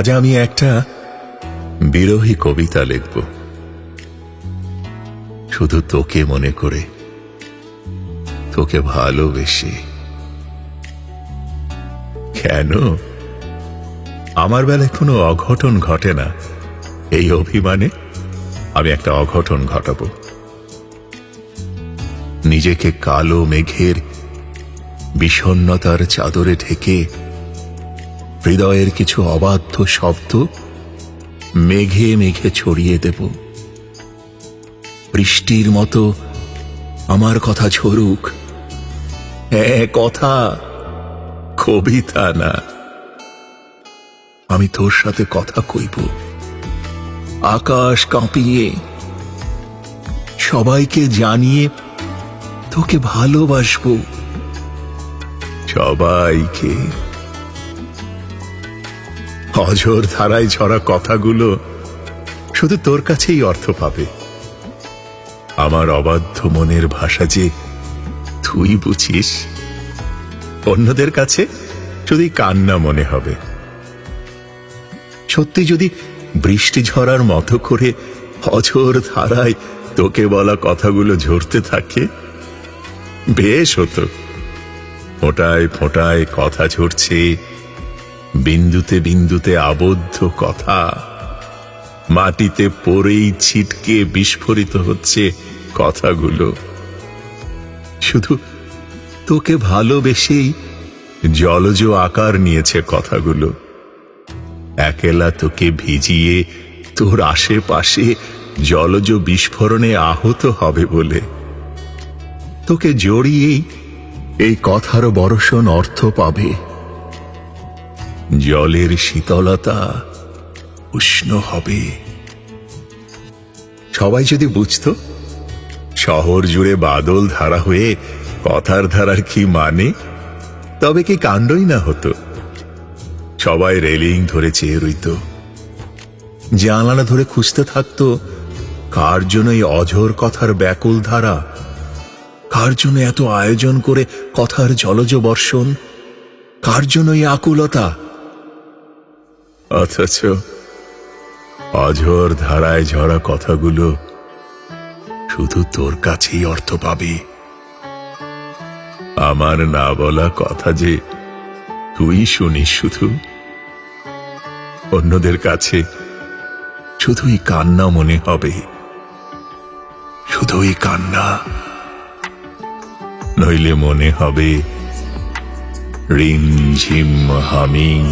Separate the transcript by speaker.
Speaker 1: আজ আমি একটা বিরোহী কবিতা লিখব। শুধু তোকে মনে করে, তোকে ভালোবেসে। কেন? আমার বেলায় কোনো অঘটন ঘটে না। এই অভিমানে আমি একটা অঘটন ঘটাবো। নিজেকে কালো মেঘের বিষণ্নতার চাদরে ঢেকে হৃদয়ের কিছু অবাধ্য শব্দ মেঘে মেঘে ছড়িয়ে দেব। বৃষ্টির মতো আমার কথা ঝরুক। হ্যাঁ কথা কবিতা না। আমি তোর সাথে কথা কইব। আকাশ কাঁপিয়ে সবাইকে জানিয়ে তোকে ভালোবাসবো। সবাইকে। অঝোর ধারায় ঝরা কথাগুলো শুধু তোর কাছেই অর্থ পাবে। আমার অবাধ্য মনের ভাষা যে তুই বুঝিস, অন্যদের কাছে যদি কান্না মনে হবে। সত্যি যদি বৃষ্টি ঝরার মতো করে অঝোর ধারায় তোকে বলা কথাগুলো ঝরতে থাকে, বেশ হতো। ফোঁটায় ফোঁটায় কথা ঝরছে বিন্দুতে বিন্দুতে আবদ্ধ কথা। মাটিতে পড়েই ছিটকে বিস্ফোরিত হচ্ছে কথাগুলো। শুধু তোকে ভালোবেসেই জলজ আকার নিয়েছে কথাগুলো। একেলা তোকে ভিজিয়ে তোর আশেপাশে জলজ বিস্ফোরণে আহত হবে বলে। তোকে জড়িয়েই এই কথার বরষণ অর্থ পাবে। জলের শীতলতা উষ্ণ হবে। সবাই যদি বুঝত, শহর জুড়ে বাদল ধারা হয়ে কথার ধারার কি মানে? তবে কি কাণ্ডই না হতো? সবাই রেলিং ধরে চেয়ে রইত। জানালা ধরে খুঁজতে থাকতো, কার জন্য এই অঝোর কথার ব্যাকুল ধারা? কার জন্য এত আয়োজন করে কথার জলজ বর্ষণ? কার জন্য এই আকুলতা? অথচ অঝোর ধারায় ঝরা কথাগুলো শুধু তোর কাছেই অর্থ পাবে। আমার না বলা কথা যে তুই শুনিস শুধু। অন্যদের কাছে শুধুই কান্না মনে হবে। শুধুই কান্না। নইলে মনে হবে রিম ঝিম হামিং